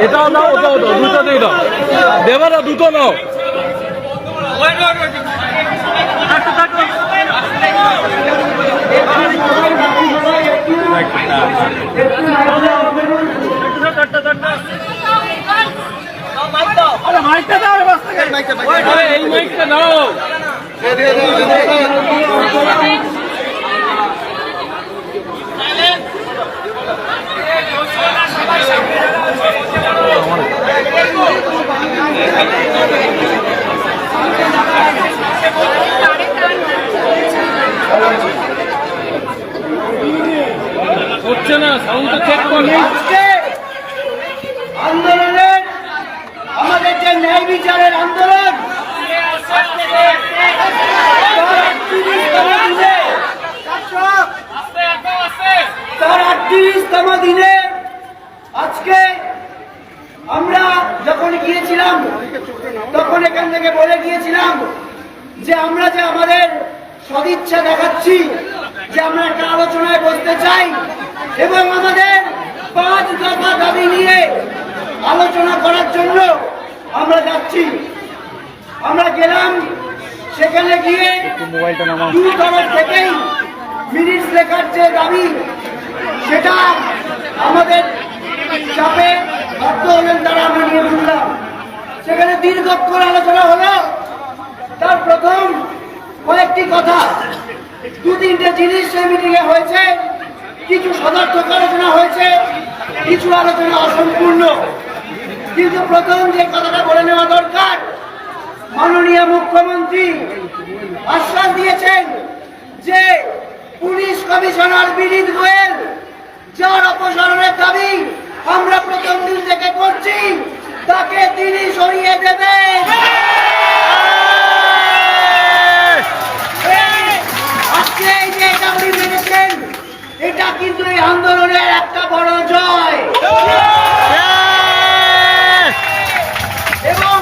এটাও নাও ওটাও দাও দুটো দিয়ে দাও দেবে না দুটো নাও। রে বাস থেকে আরে এই মাইকটা নাও হচ্ছে না সাউন্ডটা চেক করো আজকে আন্দোলনের আমাদের যে ন্যায় বিচারের আন্দোলন তার আটত্রিশতম দিনে তার আটত্রিশতম দিনে আজকে আমরা যখন গিয়েছিলাম তখন এখান থেকে বলে গিয়েছিলাম যে আমরা যে আমাদের সদিচ্ছা দেখাচ্ছি যে আমরা একটা আলোচনায় বসতে চাই এবং আমাদের পাঁচ দফা দাবি নিয়ে আলোচনা করার জন্য আমরা যাচ্ছি। আমরা গেলাম সেখানে গিয়ে দু তরফ থেকেই মিনিটস লেখার যে দাবি সেটা আমাদের চাপে বাধ্য হলেন তারা আমরা নিয়ে শুনলাম দীর্ঘক্ষণ আলোচনা হলো। তার প্রথম কয়েকটি কথা। দু তিনটে জিনিস সেই মিটিংয়ে হয়েছে। কিছু সদার্থক আলোচনা হয়েছে, কিছু আলোচনা অসম্পূর্ণ। কিন্তু প্রথম যে কথাটা বলে নেওয়া দরকার, মাননীয় মুখ্যমন্ত্রী আশ্বাস দিয়েছেন যে পুলিশ কমিশনার বিনীত গোয়েল, যার অপসারণের দাবি আমরা প্রথম দিন থেকে করছি। তাকে তিনি সরিয়ে দেবেন আজকে এই যে উনি মেনেছেন এটা কিন্তু এই আন্দোলনের একটা বড় জয়। এবং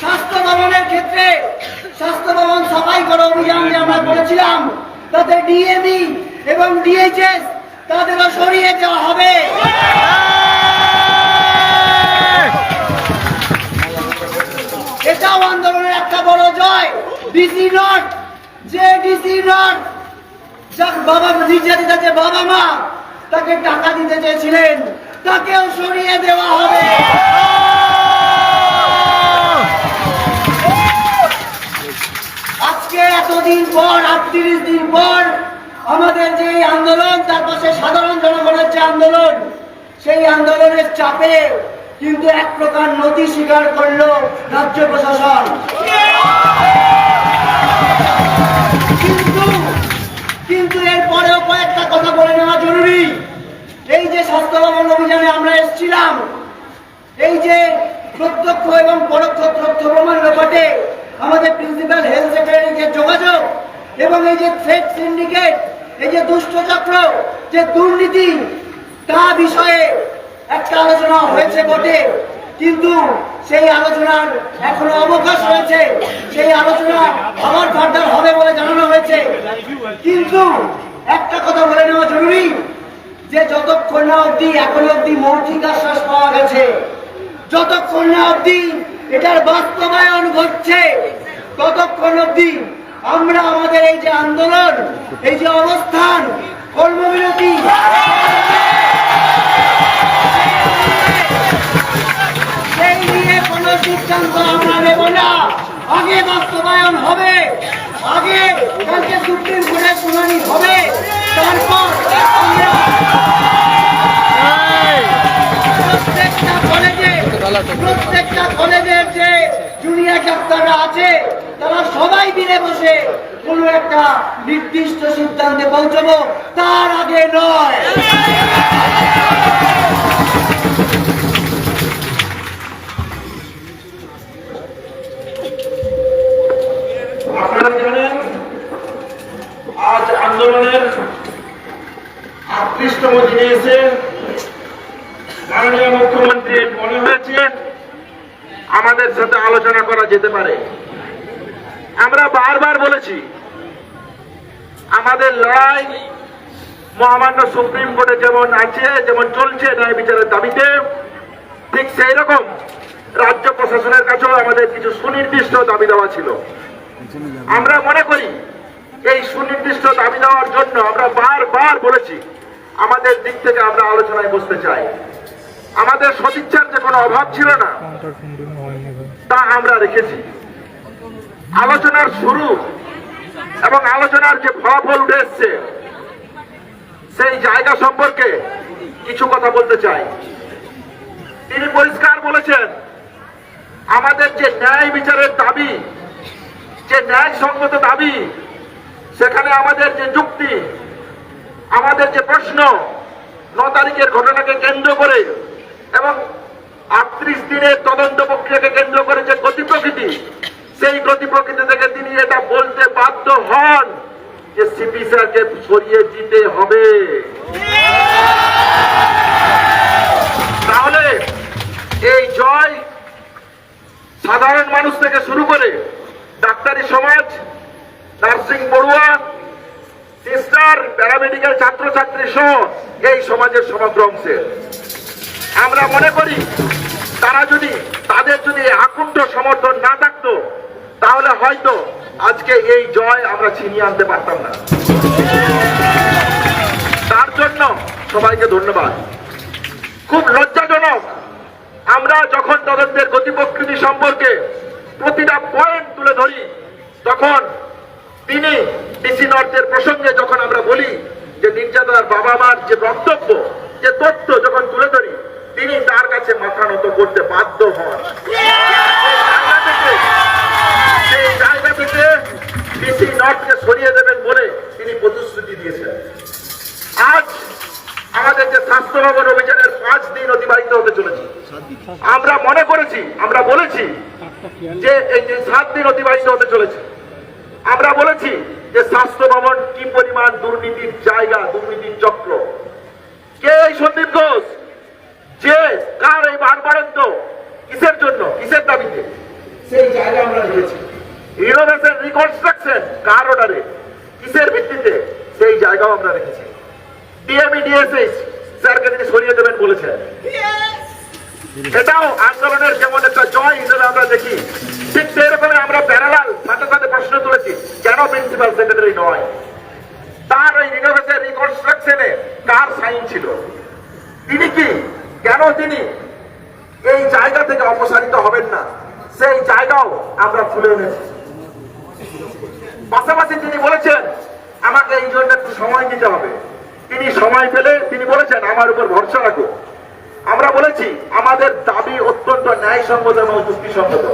স্বাস্থ্য ভবনের ক্ষেত্রে, স্বাস্থ্য ভবন সাফাই করো অভিযান আমরা করেছিলাম, তাতে ডিএমই এবং ডিএইচএস তাদেরও সরিয়ে দেওয়া হবে। এটাও আন্দোলনের একটা বড় জয়। ডিসি নট যে ডিসি নট যার বাবা বাবা মা, তাকে টাকা দিতে চেয়েছিলেন, তাকেও সরিয়ে দেওয়া হবে। আজকে এতদিন পর, আটত্রিশ দিন পর, আমাদের যে আন্দোলন, তার পাশে সাধারণ জনগণের যে আন্দোলন, সেই আন্দোলনের চাপে কিন্তু এক প্রকার নথি স্বীকার করল রাজ্য প্রশাসন। কিন্তু কিন্তু এরপরেও কয়েকটা কথা বলে নেওয়া জরুরি। এই যে স্বাস্থ্য ভবন অভিযানে আমরা এসেছিলাম, এই যে প্রত্যক্ষ এবং পরোক্ষ তথ্য প্রমাণ ব্যাপারে আমাদের প্রিন্সিপাল হেলথ সেক্রেটারি যে যোগাযোগ এবং এই যে থ্রেড সিন্ডিকেট, এই যে দুষ্ট চক্র, যে দুর্নীতি, তা বিষয়ে একটা আলোচনা হয়েছে বটে, কিন্তু সেই আলোচনার এখনও অবকাশ রয়েছে। সেই আলোচনা আবার ফার্দার হবে বলে জানানো হয়েছে। কিন্তু একটা কথা বলে নেওয়া জরুরি, যে যতক্ষণ না অব্দি এখনও অব্দি মৌখিক আশ্বাস পাওয়া গেছে। যতক্ষণ না অব্দি এটার বাস্তবায়ন ঘটছে, ততক্ষণ অব্দি আমরা আমাদের এই যে আন্দোলন, এই যে অবস্থান, কর্মবিরতি সিদ্ধান্ত আমরা নেব না। আগে বাস্তবায়ন হবে। আগে কালকে সুপ্রিম কোর্টের শুনানি হবে। তারপর আমরা প্রত্যেকটা কলেজে প্রত্যেকটা কলেজের যে জুনিয়র ডাক্তাররা আছে তারা সবাই মিলে বসে কোনো একটা নির্দিষ্ট সিদ্ধান্তে পৌঁছবো। তার আগে নয়। আপনারা জানেন, আজ আন্দোলনের আটত্রিশতম দিনে এসে মাননীয় মুখ্যমন্ত্রীর মনে হয়েছে আমাদের সাথে আলোচনা করা যেতে পারে। আমরা বারবার বলেছি, আমাদের লড়াই মহামান্য সুপ্রিম কোর্টে যেমন আছে, যেমন চলছে ন্যায় বিচারের দাবিতে, ঠিক সেই রকম রাজ্য প্রশাসনের কাছেও আমাদের কিছু সুনির্দিষ্ট দাবি দেওয়া ছিল। আমরা মনে করি এই সুনির্দিষ্ট দাবি দেওয়ার জন্য আমরা বারবার বলেছি, আমাদের দিক থেকে আমরা আলোচনায় বসতে চাই। আমাদের সদিচ্ছার যে কোনো অভাব ছিল না, তা আমরা রেখেছি। আলোচনার শুরু এবং আলোচনার যে ফলাফল উঠে এসছে, সেই জায়গা সম্পর্কে কিছু কথা বলতে চাই। তিনি পরিষ্কার বলেছেন, আমাদের যে ন্যায় বিচারের দাবি যে ন্যায়সঙ্গত দাবি, সেখানে আমাদের যে যুক্তি, আমাদের যে প্রশ্ন, ন তারিখের ঘটনাকে কেন্দ্র করে এবং আটত্রিশ দিনের তদন্ত প্রক্রিয়াকে কেন্দ্র করে যে গতি প্রকৃতি, সেই গতি প্রকৃতি থেকে তিনি এটা বলতে বাধ্য হন যে সিপি স্যারকে সরিয়ে দিতে হবে। তাহলে এই জয় সাধারণ মানুষ থেকে শুরু করে ডাক্তারি সমাজ, নার্সিং পড়ুয়া, সিস্টার, প্যারামেডিক্যাল ছাত্রছাত্রী সহ এই সমাজের সমগ্র অংশের আমরা মনে করি, তারা যদি, তাদের যদি আকুণ্ঠ সমর্থন না থাকতো, তাহলে হয়তো আজকে এই জয় আমরা ছিনিয়ে আনতে পারতাম না। তার জন্য সবাইকে ধন্যবাদ। খুব লজ্জাজনক, আমরা যখন তদন্তের গতি প্রকৃতি সম্পর্কে প্রতিটা পয়েন্ট তুলে ধরি, তখন তিনি ডিসি নর্থের প্রসঙ্গে যখন আমরা বলি যে নির্যাতনার বাবা মার যে বক্তব্য, যে তথ্য যখন তুলে ধরি, তিনি তার কাছে মাথা নত করতে বাধ্য হন। সরিয়ে দেবেন বলে তিনি প্রতিশ্রুতি দিয়েছেন। আজ আমাদের যে স্বাস্থ্য ভবন অভিযানের পাঁচ দিন অতিবাহিত হতে চলেছে। আমরা মনে করেছি আমরা বলেছি যে এই যে সাত দিন অতিবাহিত হতে চলেছে। আমরা বলেছি যে স্বাস্থ্য ভবন কি পরিমাণ দুর্নীতির জায়গা দুর্নীতির চক্র। কে এই সন্দীপ ঘোষ? যে কার এই বারবারন্ত? কিসের জন্য? কিসের দাবিতে? সেই জায়গা আমরা রেখেছি। রিনোভেশন রিকনস্ট্রাকশন কার অর্ডারে কিসের ভিত্তিতে? সেই জায়গাও আমরা রেখেছি। ডিএমই ডিএসএস স্যারকে তিনি সরিয়ে দেবেন বলেছেন এটাও আন্দোলনের যেমন একটা জয় হিসেবে আমরা দেখি ঠিক সেরকমই আমরা প্যারালাল সাথে সাথে প্রশ্ন তুলেছি কেন প্রিন্সিপাল সেক্রেটারি নয়? তার ওই রিনোভেশন রিকনস্ট্রাকশনে কার সাইন ছিল? তিনি কি? কেন তিনি এই জায়গা থেকে অপসারিত হবেন না? সেই জায়গাও আমরা তুলে এনেছি। পাশাপাশি তিনি বলেছেন আমাকে এই জন্য একটু সময় দিতে হবে। তিনি সময় পেলে তিনি বলেছেন, আমার উপর ভরসা রাখো। আমরা বলেছি, আমাদের দাবি অত্যন্ত ন্যায়সঙ্গত এবং যুক্তিসঙ্গত।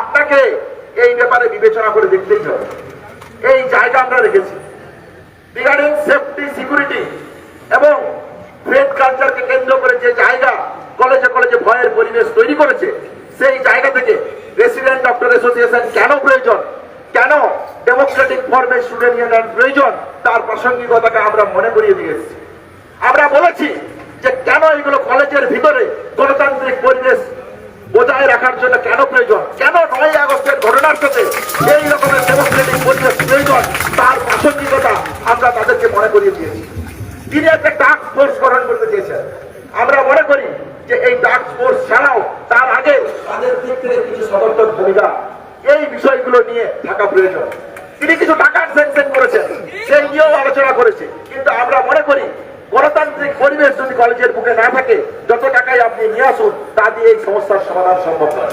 আপনাকে এই ব্যাপারে বিবেচনা করে দেখতেই হবে। এই জায়গা আমরা রেখেছি। রিগার্ডিং সেফটি সিকিউরিটি এবং ফেড কালচারকে কেন্দ্র করে যে জায়গা কলেজে কলেজে ভয়ের পরিবেশ তৈরি করেছে, সেই জায়গা থেকে রেসিডেন্ট ডক্টর অ্যাসোসিয়েশন কেন প্রয়োজন? পর্বে শুনে প্রয়োজন, তার প্রাসঙ্গিকতাকে আমরা মনে করিয়ে দিয়েছি আমরা বলেছি যে কেন এগুলো কলেজের ভিতরে গণতান্ত্রিক পরিবেশ বজায় রাখার জন্য কেন প্রয়োজন? কেন নয় আগস্টের ঘটনার সাথে এই রকমের ডেমোক্রেটিক পরিবেশ প্রয়োজন? তার প্রাসঙ্গিকতা আমরা তাদেরকে মনে করিয়ে দিয়েছি তিনি একটা টাস্ক ফোর্স গঠন করতে চেয়েছেন। আমরা মনে করি যে এই টাস্ক ফোর্স ছাড়াও তার আগে তাদের দিক থেকে কিছু সদর্থক ভূমিকা। এই বিষয়গুলো নিয়ে থাকা প্রয়োজন। তিনি কিছু টাকার স্যাংশন করেছেন। সেই নিয়েও আলোচনা করেছে। কিন্তু আমরা মনে করি, গণতান্ত্রিক পরিবেশ যদি কলেজের বুকে না থাকে, যত টাকাই আপনি নিয়ে আসুন, তা দিয়ে এই সমস্যার সমাধান সম্ভব নয়।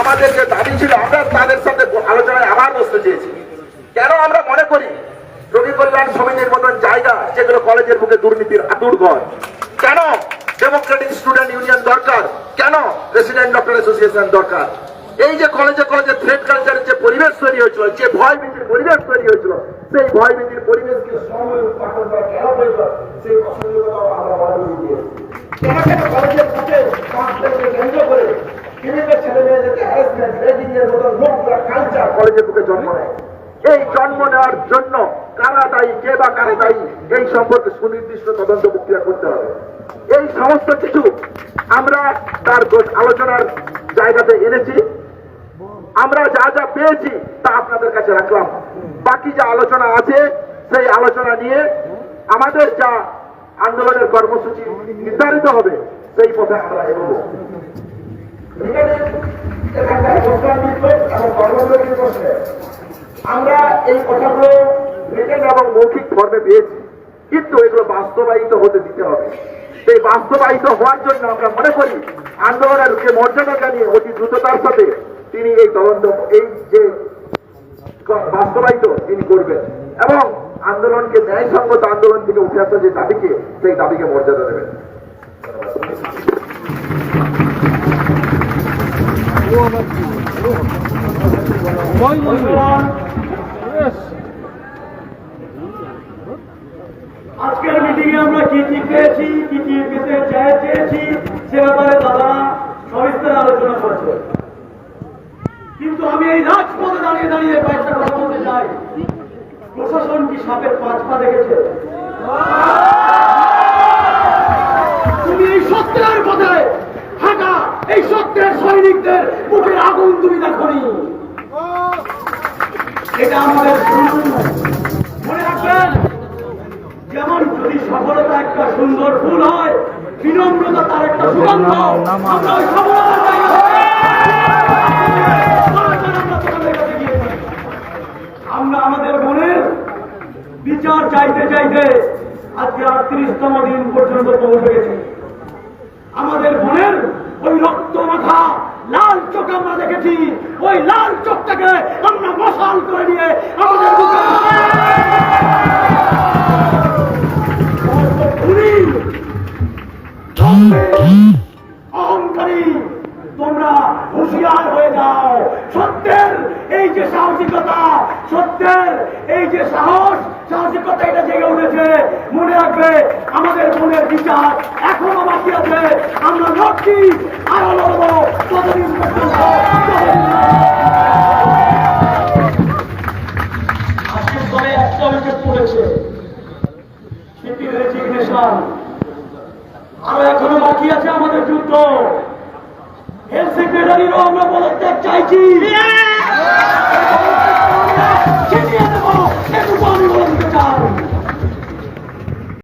আমাদের যে দাবি ছিল, আমরা তাদের সাথে আলোচনায় আবার বসতে চেয়েছি। কেন আমরা মনে করি রোগী কল্যাণ সমিতির মতন জায়গা, যেগুলো কলেজের বুকে দুর্নীতির আতুর ঘর কেন ডেমোক্রেটিক স্টুডেন্ট ইউনিয়ন দরকার? কেন রেসিডেন্ট ডক্টর অ্যাসোসিয়েশন দরকার? এই যে কলেজে কলেজে থ্রেড কালচারের যে পরিবেশ তৈরি হয়েছিল, যে ভয় ভীতির পরিবেশ তৈরি হয়েছিল, সেই ভয় ভীতির পরিবেশকে এই জন্ম নেওয়ার জন্য কারা দায়ী, কে বা কারা দায়ী, এই সম্পর্কে সুনির্দিষ্ট তদন্ত প্রক্রিয়া করতে হবে। এই সমস্ত কিছু আমরা তার আলোচনার জায়গাতে এনেছি। আমরা যা যা পেয়েছি তা আপনাদের কাছে রাখলাম। বাকি যা আলোচনা আছে, সেই আলোচনা নিয়ে আমাদের যা আন্দোলনের কর্মসূচি নির্ধারিত হবে, সেই পথে আমরা এগোবো। আমরা এই কথাগুলো এবং মৌখিক ফর্মে পেয়েছি, কিন্তু এগুলো বাস্তবায়িত হতে দিতে হবে। সেই বাস্তবায়িত হওয়ার জন্য আমরা মনে করি, আন্দোলনের মর্যাদা জানিয়ে অতি দ্রুততার সাথে তিনি এই তদন্ত, এই যে বাস্তবায়িত তিনি করবেন এবং আন্দোলনকে ন্যায়সঙ্গত আন্দোলন থেকে উঠে আসা যে দাবিকে, সেই দাবিকে মর্যাদা দেবেন. আজকের মিটিং এ আমরা কি কি পেয়েছি, কি কি পেতে চেয়েছি, সে ব্যাপারে দাদা সবিস্তারে আলোচনা করেছে কিন্তু আমি এই রাজপথে দাঁড়িয়ে দাঁড়িয়ে কয়েকটা কথা বলতে চাই। প্রশাসন কি সাপের পাঁচ পা দেখেছে? তুমি এই সত্যের পথে হাঁটা, এই সত্যের সৈনিকদের বুকের আগুন তুমি দেখনি। এটা আমাদের মনে রাখবেন, যেমন যদি সফলতা একটা সুন্দর ফুল হয়, বিনম্রতা তার একটা সুগন্ধ, আমরা ওই সফলতার চাইতে চাইতে আজকে আটত্রিশতম দিন পর্যন্ত পৌঁছে গেছি। আমাদের মনের ওই রক্ত মাথা লাল চোখ আমরা দেখেছি। ওই লাল চোখটাকে আমরা মশাল করে নিয়ে আমাদের অহংকারী। তোমরা হুঁশিয়ার হয়ে যাও। সত্যের এই যে সাহসিকতা, সত্যের এই যে সাহস, সাহসিকতা এটা জেগে উঠেছে। মনে রাখবে, আমাদের মনের বিচার এখনও বাকি আছে। আমরা লড়ছি, আরও লড়বো। ততদিন পর্যন্ত আরও এখনও বাকি আছে আমাদের যুদ্ধ। হেলথ সেক্রেটারিরও আমরা পদত্যাগ চাইছি। Get me out of the ball! Everybody on the guy!